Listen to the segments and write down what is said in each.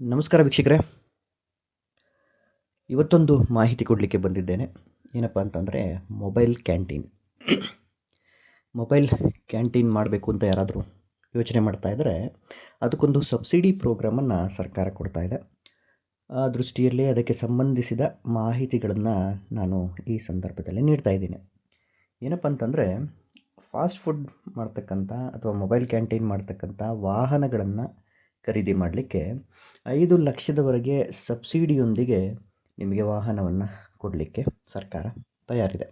ನಮಸ್ಕಾರ ವೀಕ್ಷಕರೇ. ಇವತ್ತೊಂದು ಮಾಹಿತಿ ಕೊಡಲಿಕ್ಕೆ ಬಂದಿದ್ದೇನೆ. ಏನಪ್ಪ ಅಂತಂದರೆ ಮೊಬೈಲ್ ಕ್ಯಾಂಟೀನ್ ಮೊಬೈಲ್ ಕ್ಯಾಂಟೀನ್ ಮಾಡಬೇಕು ಅಂತ ಯಾರಾದರೂ ಯೋಚನೆ ಮಾಡ್ತಾ ಇದ್ದರೆ ಅದಕ್ಕೊಂದು ಸಬ್ಸಿಡಿ ಪ್ರೋಗ್ರಾಮನ್ನು ಸರ್ಕಾರ ಕೊಡ್ತಾ ಇದೆ. ಆ ದೃಷ್ಟಿಯಲ್ಲಿ ಅದಕ್ಕೆ ಸಂಬಂಧಿಸಿದ ಮಾಹಿತಿಗಳನ್ನು ನಾನು ಈ ಸಂದರ್ಭದಲ್ಲಿ ನೀಡ್ತಾ ಇದ್ದೀನಿ. ಏನಪ್ಪ ಅಂತಂದರೆ ಫಾಸ್ಟ್ ಫುಡ್ ಮಾಡ್ತಕ್ಕಂಥ ಅಥವಾ ಮೊಬೈಲ್ ಕ್ಯಾಂಟೀನ್ ಮಾಡ್ತಕ್ಕಂಥ ವಾಹನಗಳನ್ನು ಖರೀದಿ ಮಾಡಲಿಕ್ಕೆ ಐದು ಲಕ್ಷದವರೆಗೆ ಸಬ್ಸಿಡಿಯೊಂದಿಗೆ ನಿಮಗೆ ವಾಹನವನ್ನು ಕೊಡಲಿಕ್ಕೆ ಸರ್ಕಾರ ತಯಾರಿದೆ.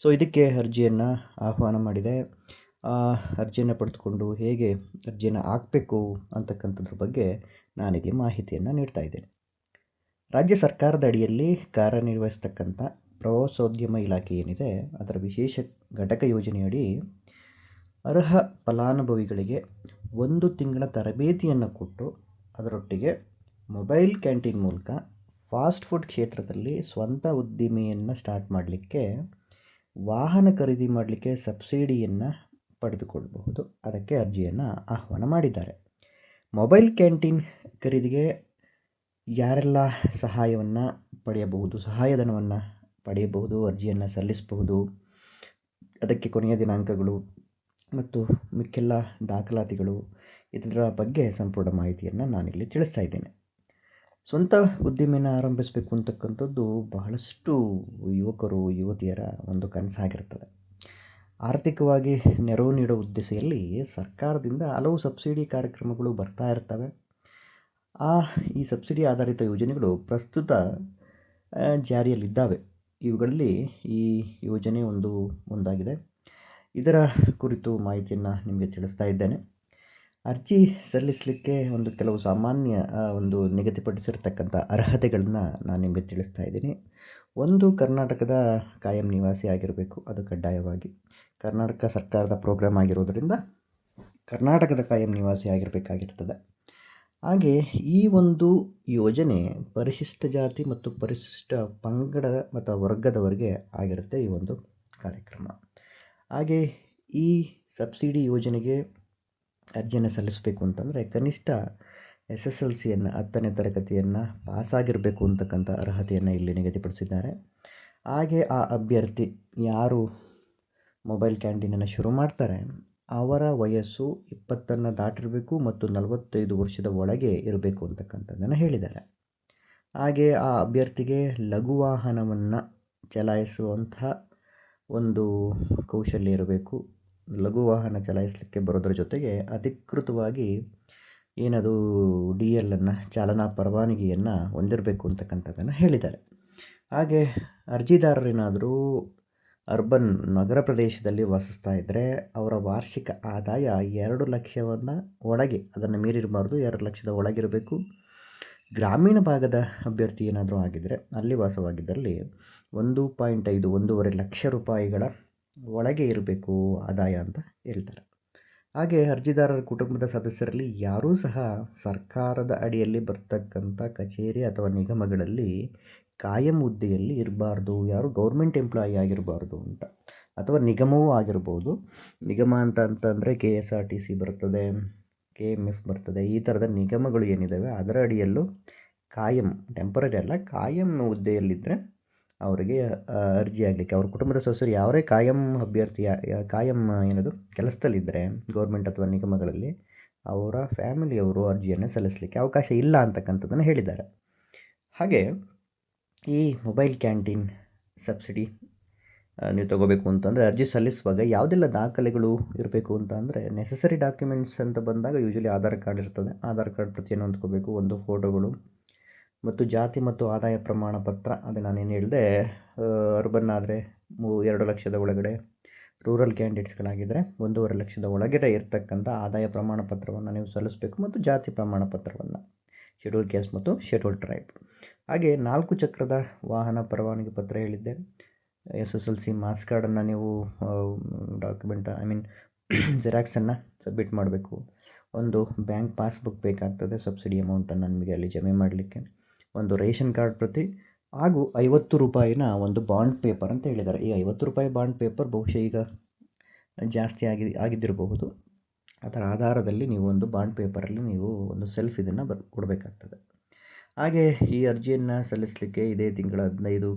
ಸೊ ಇದಕ್ಕೆ ಅರ್ಜಿಯನ್ನು ಆಹ್ವಾನ ಮಾಡಿದೆ. ಆ ಅರ್ಜಿಯನ್ನು ಪಡೆದುಕೊಂಡು ಹೇಗೆ ಅರ್ಜಿಯನ್ನು ಹಾಕಬೇಕು ಅಂತಕ್ಕಂಥದ್ರ ಬಗ್ಗೆ ನಾನಿಲ್ಲಿ ಮಾಹಿತಿಯನ್ನು ನೀಡ್ತಾ ಇದ್ದೇನೆ. ರಾಜ್ಯ ಸರ್ಕಾರದ ಅಡಿಯಲ್ಲಿ ಕಾರ್ಯನಿರ್ವಹಿಸ್ತಕ್ಕಂಥ ಪ್ರವಾಸೋದ್ಯಮ ಇಲಾಖೆ ಏನಿದೆ, ಅದರ ವಿಶೇಷ ಘಟಕ ಯೋಜನೆಯಡಿ ಅರ್ಹ ಫಲಾನುಭವಿಗಳಿಗೆ ಒಂದು ತಿಂಗಳ ತರಬೇತಿಯನ್ನು ಕೊಟ್ಟು ಅದರೊಟ್ಟಿಗೆ ಮೊಬೈಲ್ ಕ್ಯಾಂಟೀನ್ ಮೂಲಕ ಫಾಸ್ಟ್ ಫುಡ್ ಕ್ಷೇತ್ರದಲ್ಲಿ ಸ್ವಂತ ಉದ್ದಿಮೆಯನ್ನು ಸ್ಟಾರ್ಟ್ ಮಾಡಲಿಕ್ಕೆ, ವಾಹನ ಖರೀದಿ ಮಾಡಲಿಕ್ಕೆ ಸಬ್ಸಿಡಿಯನ್ನು ಪಡೆದುಕೊಳ್ಳಬಹುದು. ಅದಕ್ಕೆ ಅರ್ಜಿಯನ್ನು ಆಹ್ವಾನ ಮಾಡಿದ್ದಾರೆ. ಮೊಬೈಲ್ ಕ್ಯಾಂಟೀನ್ ಖರೀದಿಗೆ ಯಾರೆಲ್ಲ ಸಹಾಯವನ್ನು ಪಡೆಯಬಹುದು, ಸಹಾಯಧನವನ್ನು ಪಡೆಯಬಹುದು, ಅರ್ಜಿಯನ್ನು ಸಲ್ಲಿಸಬಹುದು, ಅದಕ್ಕೆ ಕೊನೆಯ ದಿನಾಂಕಗಳು ಮತ್ತು ಮಿಕ್ಕೆಲ್ಲ ದಾಖಲಾತಿಗಳು ಇದರ ಬಗ್ಗೆ ಸಂಪೂರ್ಣ ಮಾಹಿತಿಯನ್ನು ನಾನಿಲ್ಲಿ ತಿಳಿಸ್ತಾ ಇದ್ದೇನೆ. ಸ್ವಂತ ಉದ್ದಿಮೆನ ಆರಂಭಿಸಬೇಕು ಅಂತಕ್ಕಂಥದ್ದು ಬಹಳಷ್ಟು ಯುವಕರು, ಯುವತಿಯರ ಒಂದು ಕನಸಾಗಿರ್ತದೆ. ಆರ್ಥಿಕವಾಗಿ ನೆರವು ನೀಡೋ ಉದ್ದೇಶದಲ್ಲಿ ಸರ್ಕಾರದಿಂದ ಹಲವು ಸಬ್ಸಿಡಿ ಕಾರ್ಯಕ್ರಮಗಳು ಬರ್ತಾ ಇರ್ತವೆ. ಆ, ಈ ಸಬ್ಸಿಡಿ ಆಧಾರಿತ ಯೋಜನೆಗಳು ಪ್ರಸ್ತುತ ಜಾರಿಯಲ್ಲಿದ್ದಾವೆ. ಇವುಗಳಲ್ಲಿ ಈ ಯೋಜನೆ ಒಂದು, ಒಂದಾಗಿದೆ. ಇದರ ಕುರಿತು ಮಾಹಿತಿಯನ್ನು ನಿಮಗೆ ತಿಳಿಸ್ತಾ ಇದ್ದೇನೆ. ಅರ್ಜಿ ಸಲ್ಲಿಸಲಿಕ್ಕೆ ಒಂದು ಕೆಲವು ಸಾಮಾನ್ಯ ಒಂದು ನಿಗದಿಪಡಿಸಿರ್ತಕ್ಕಂಥ ಅರ್ಹತೆಗಳನ್ನು ನಾನು ನಿಮಗೆ ತಿಳಿಸ್ತಾ ಇದ್ದೀನಿ. ಒಂದು, ಕರ್ನಾಟಕದ ಕಾಯಂ ನಿವಾಸಿ ಆಗಿರಬೇಕು. ಅದು ಕಡ್ಡಾಯವಾಗಿ. ಕರ್ನಾಟಕ ಸರ್ಕಾರದ ಪ್ರೋಗ್ರಾಮ್ ಆಗಿರೋದರಿಂದ ಕರ್ನಾಟಕದ ಕಾಯಂ ನಿವಾಸಿ ಆಗಿರಬೇಕಾಗಿರ್ತದೆ. ಹಾಗೆ ಈ ಒಂದು ಯೋಜನೆ ಪರಿಶಿಷ್ಟ ಜಾತಿ ಮತ್ತು ಪರಿಶಿಷ್ಟ ಪಂಗಡ ಮತ್ತು ವರ್ಗದವರಿಗೆ ಆಗಿರುತ್ತೆ ಈ ಒಂದು ಕಾರ್ಯಕ್ರಮ. ಹಾಗೆ ಈ ಸಬ್ಸಿಡಿ ಯೋಜನೆಗೆ ಅರ್ಜಿಯನ್ನು ಸಲ್ಲಿಸಬೇಕು ಅಂತಂದರೆ ಕನಿಷ್ಠ ಎಸ್ ಎಸ್ ಎಲ್ ಸಿಯನ್ನು ಹತ್ತನೇ ತರಗತಿಯನ್ನು ಪಾಸಾಗಿರಬೇಕು ಅಂತಕ್ಕಂಥ ಅರ್ಹತೆಯನ್ನು ಇಲ್ಲಿ ನಿಗದಿಪಡಿಸಿದ್ದಾರೆ. ಹಾಗೆ ಆ ಅಭ್ಯರ್ಥಿ ಯಾರು ಮೊಬೈಲ್ ಕ್ಯಾಂಟೀನನ್ನು ಶುರು ಮಾಡ್ತಾರೆ, ಅವರ ವಯಸ್ಸು ಇಪ್ಪತ್ತನ್ನು ದಾಟಿರಬೇಕು ಮತ್ತು ನಲವತ್ತೈದು ವರ್ಷದ ಒಳಗೆ ಇರಬೇಕು ಅಂತಕ್ಕಂಥದ್ದನ್ನು ಹೇಳಿದ್ದಾರೆ. ಹಾಗೆ ಆ ಅಭ್ಯರ್ಥಿಗೆ ಲಘು ವಾಹನವನ್ನು ಚಲಾಯಿಸುವಂತಹ ಒಂದು ಕೌಶಲ್ಯ ಇರಬೇಕು. ಲಘು ವಾಹನ ಚಲಾಯಿಸಲಿಕ್ಕೆ ಬರೋದ್ರ ಜೊತೆಗೆ ಅಧಿಕೃತವಾಗಿ ಏನದು ಡಿ ಎಲ್ಲನ್ನು ಚಾಲನಾ ಪರವಾನಗಿಯನ್ನು ಹೊಂದಿರಬೇಕು ಅಂತಕ್ಕಂಥದ್ದನ್ನು ಹೇಳಿದ್ದಾರೆ. ಹಾಗೆ ಅರ್ಜಿದಾರರೇನಾದರೂ ಅರ್ಬನ್ ನಗರ ಪ್ರದೇಶದಲ್ಲಿ ವಾಸಿಸ್ತಾ ಇದ್ದರೆ ಅವರ ವಾರ್ಷಿಕ ಆದಾಯ ಎರಡು ಲಕ್ಷವನ್ನು ಒಳಗೆ, ಅದನ್ನು ಮೀರಿರಬಾರ್ದು, ಎರಡು ಲಕ್ಷದ ಒಳಗಿರಬೇಕು. ಗ್ರಾಮೀಣ ಭಾಗದ ಅಭ್ಯರ್ಥಿ ಏನಾದರೂ ಆಗಿದ್ದರೆ ಅಲ್ಲಿ ವಾಸವಾಗಿದ್ದಲ್ಲಿ ಒಂದು ಪಾಯಿಂಟ್ ಐದು, ಒಂದೂವರೆ ಲಕ್ಷ ರೂಪಾಯಿಗಳ ಒಳಗೆ ಇರಬೇಕು ಆದಾಯ ಅಂತ ಹೇಳ್ತಾರೆ. ಹಾಗೆ ಅರ್ಜಿದಾರರ ಕುಟುಂಬದ ಸದಸ್ಯರಲ್ಲಿ ಯಾರೂ ಸಹ ಸರ್ಕಾರದ ಅಡಿಯಲ್ಲಿ ಬರ್ತಕ್ಕಂಥ ಕಚೇರಿ ಅಥವಾ ನಿಗಮಗಳಲ್ಲಿ ಕಾಯಂ ಹುದ್ದೆಯಲ್ಲಿ ಇರಬಾರ್ದು, ಯಾರು ಗೌರ್ಮೆಂಟ್ ಎಂಪ್ಲಾಯಿ ಆಗಿರಬಾರ್ದು ಅಂತ ಅಥವಾ ನಿಗಮವೂ ಆಗಿರ್ಬೋದು. ನಿಗಮ ಅಂತ ಅಂತಂದರೆ K S R T C ಬರ್ತದೆ ಕೆ ಎಂ ಎಫ್ ಬರ್ತದೆ. ಈ ಥರದ ನಿಗಮಗಳು ಏನಿದ್ದಾವೆ ಅದರ ಅಡಿಯಲ್ಲೂ ಕಾಯಂ ಟೆಂಪರರಿ ಅಲ್ಲ, ಕಾಯಂ ಹುದ್ದೆಯಲ್ಲಿದ್ದರೆ ಅವರಿಗೆ ಅರ್ಜಿ ಆಗಲಿಕ್ಕೆ. ಅವ್ರ ಕುಟುಂಬದ ಸದಸ್ಯರು ಯಾವರೇ ಕಾಯಂ ಅಭ್ಯರ್ಥಿ ಕಾಯಂ ಏನದು ಕೆಲಸದಲ್ಲಿದ್ದರೆ ಗೌರ್ಮೆಂಟ್ ಅಥವಾ ನಿಗಮಗಳಲ್ಲಿ ಅವರ ಫ್ಯಾಮಿಲಿಯವರು ಅರ್ಜಿಯನ್ನು ಸಲ್ಲಿಸಲಿಕ್ಕೆ ಅವಕಾಶ ಇಲ್ಲ ಅಂತಕ್ಕಂಥದ್ದನ್ನು ಹೇಳಿದ್ದಾರೆ. ಹಾಗೆ ಈ ಮೊಬೈಲ್ ಕ್ಯಾಂಟೀನ್ ಸಬ್ಸಿಡಿ ನೀವು ತಗೋಬೇಕು ಅಂತಂದರೆ ಅರ್ಜಿ ಸಲ್ಲಿಸುವಾಗ ಯಾವುದೆಲ್ಲ ದಾಖಲೆಗಳು ಇರಬೇಕು ಅಂತ ಅಂದರೆ ನೆಸಸರಿ ಡಾಕ್ಯುಮೆಂಟ್ಸ್ ಅಂತ ಬಂದಾಗ ಯೂಶಲಿ ಆಧಾರ್ ಕಾರ್ಡ್ ಇರ್ತದೆ. ಆಧಾರ್ ಕಾರ್ಡ್ ಪ್ರತಿಯನ್ನು ಹೊಂದ್ಕೋಬೇಕು. ಒಂದು ಫೋಟೋಗಳು ಮತ್ತು ಜಾತಿ ಮತ್ತು ಆದಾಯ ಪ್ರಮಾಣ ಪತ್ರ. ಅದು ನಾನೇನು ಹೇಳಿದೆ ಅರ್ಬನ್ ಆದರೆ ಮೂ, ಎರಡು ಲಕ್ಷದ ಒಳಗಡೆ ರೂರಲ್ ಕ್ಯಾಂಡಿಡೇಟ್ಸ್ಗಳಾಗಿದ್ದರೆ ಒಂದೂವರೆ ಲಕ್ಷದ ಒಳಗಡೆ ಇರತಕ್ಕಂಥ ಆದಾಯ ಪ್ರಮಾಣ ಪತ್ರವನ್ನು ನೀವು ಸಲ್ಲಿಸಬೇಕು ಮತ್ತು ಜಾತಿ ಪ್ರಮಾಣ ಪತ್ರವನ್ನು. ಶೆಡ್ಯೂಲ್ ಕ್ಯಾಸ್ಟ್ ಮತ್ತು ಶೆಡ್ಯೂಲ್ ಟ್ರೈಬ್ ಹಾಗೆ ನಾಲ್ಕು ಚಕ್ರದ ವಾಹನ ಪರವಾನಗಿ ಪತ್ರ ಹೇಳಿದ್ದೆ. S S L C marks ಕಾರ್ಡನ್ನು ನೀವು ಡಾಕ್ಯುಮೆಂಟ್ ಐ ಮೀನ್ ಜೆರಾಕ್ಸನ್ನು ಸಬ್ಮಿಟ್ ಮಾಡಬೇಕು. ಒಂದು ಬ್ಯಾಂಕ್ ಪಾಸ್ಬುಕ್ ಬೇಕಾಗ್ತದೆ, ಸಬ್ಸಿಡಿ ಅಮೌಂಟನ್ನು ನಿಮಗೆ ಅಲ್ಲಿ ಜಮೆ ಮಾಡಲಿಕ್ಕೆ. ಒಂದು ರೇಷನ್ ಕಾರ್ಡ್ ಪ್ರತಿ, ಹಾಗೂ ಐವತ್ತು ರೂಪಾಯಿನ ಒಂದು ಬಾಂಡ್ ಪೇಪರ್ ಅಂತ ಹೇಳಿದ್ದಾರೆ. ಈ ಐವತ್ತು ರೂಪಾಯಿ ಬಾಂಡ್ ಪೇಪರ್ ಬಹುಶಃ ಈಗ ಜಾಸ್ತಿ ಆಗಿ, ಆಗಿದ್ದಿರಬಹುದು. ಅದರ ಆಧಾರದಲ್ಲಿ ನೀವು ಒಂದು ಬಾಂಡ್ ಪೇಪರಲ್ಲಿ ನೀವು ಒಂದು ಸೆಲ್ಫ್ ಇದನ್ನು ಬರ್, ಕೊಡಬೇಕಾಗ್ತದೆ. ಹಾಗೆ ಈ ಅರ್ಜಿಯನ್ನು ಸಲ್ಲಿಸಲಿಕ್ಕೆ ಇದೇ ತಿಂಗಳ ಹದಿನೈದು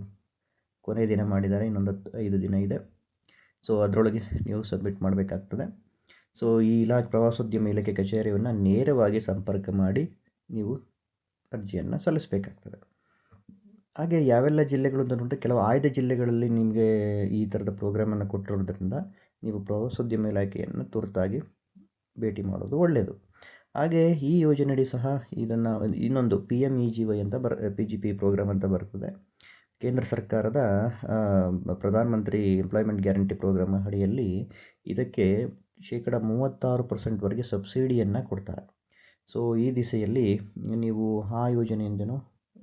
ಕೊನೆಯ ದಿನ ಮಾಡಿದ್ದಾರೆ, ಇನ್ನೊಂದು ಹತ್ತು, ಐದು ದಿನ ಇದೆ. ಸೊ ಅದರೊಳಗೆ ನೀವು ಸಬ್ಮಿಟ್ ಮಾಡಬೇಕಾಗ್ತದೆ. ಸೊ ಈ ಇಲಾಖೆ ಪ್ರವಾಸೋದ್ಯಮ ಇಲಾಖೆ ಕಚೇರಿಯನ್ನು ನೇರವಾಗಿ ಸಂಪರ್ಕ ಮಾಡಿ ನೀವು ಅರ್ಜಿಯನ್ನು ಸಲ್ಲಿಸಬೇಕಾಗ್ತದೆ. ಹಾಗೆ ಯಾವೆಲ್ಲ ಜಿಲ್ಲೆಗಳು ಅಂತ ನೋಡಿದ್ರೆ ಕೆಲವು ಆಯ್ದ ಜಿಲ್ಲೆಗಳಲ್ಲಿ ನಿಮಗೆ ಈ ಥರದ ಪ್ರೋಗ್ರಾಮನ್ನು ಕೊಟ್ಟಿರೋದ್ರಿಂದ ನೀವು ಪ್ರವಾಸೋದ್ಯಮ ಇಲಾಖೆಯನ್ನು ತುರ್ತಾಗಿ ಭೇಟಿ ಮಾಡೋದು ಒಳ್ಳೆಯದು ಹಾಗೆ ಈ ಯೋಜನೆಯಡಿ ಸಹ ಇದನ್ನು, ಇನ್ನೊಂದು P M E G Y ಅಂತ ಬರ್ ಪಿ ಜಿ ಪಿ ಪ್ರೋಗ್ರಾಮ್ ಅಂತ ಬರ್ತದೆ. ಕೇಂದ್ರ ಸರ್ಕಾರದ ಪ್ರಧಾನಮಂತ್ರಿ ಎಂಪ್ಲಾಯ್ಮೆಂಟ್ ಗ್ಯಾರಂಟಿ ಪ್ರೋಗ್ರಾಮ್ ಅಡಿಯಲ್ಲಿ ಇದಕ್ಕೆ ಶೇಕಡ ಮೂವತ್ತಾರು ಪರ್ಸೆಂಟ್ವರೆಗೆ ಸಬ್ಸಿಡಿಯನ್ನು ಕೊಡ್ತಾರೆ. ಸೊ ಈ ದಿಸೆಯಲ್ಲಿ ನೀವು ಆ ಯೋಜನೆಯಿಂದನೂ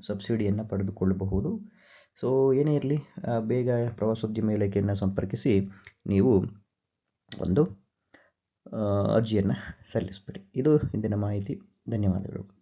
ಸಬ್ಸಿಡಿಯನ್ನು ಪಡೆದುಕೊಳ್ಳಬಹುದು. ಸೊ ಏನೇ ಇರಲಿ ಬೇಗ ಪ್ರವಾಸೋದ್ಯಮ ಇಲಾಖೆಯನ್ನು ಸಂಪರ್ಕಿಸಿ ನೀವು ಒಂದು ಅರ್ಜಿಯನ್ನು ಸಲ್ಲಿಸ್ಬಿಡಿ. ಇದು ಇಂದಿನ ಮಾಹಿತಿ. ಧನ್ಯವಾದಗಳು.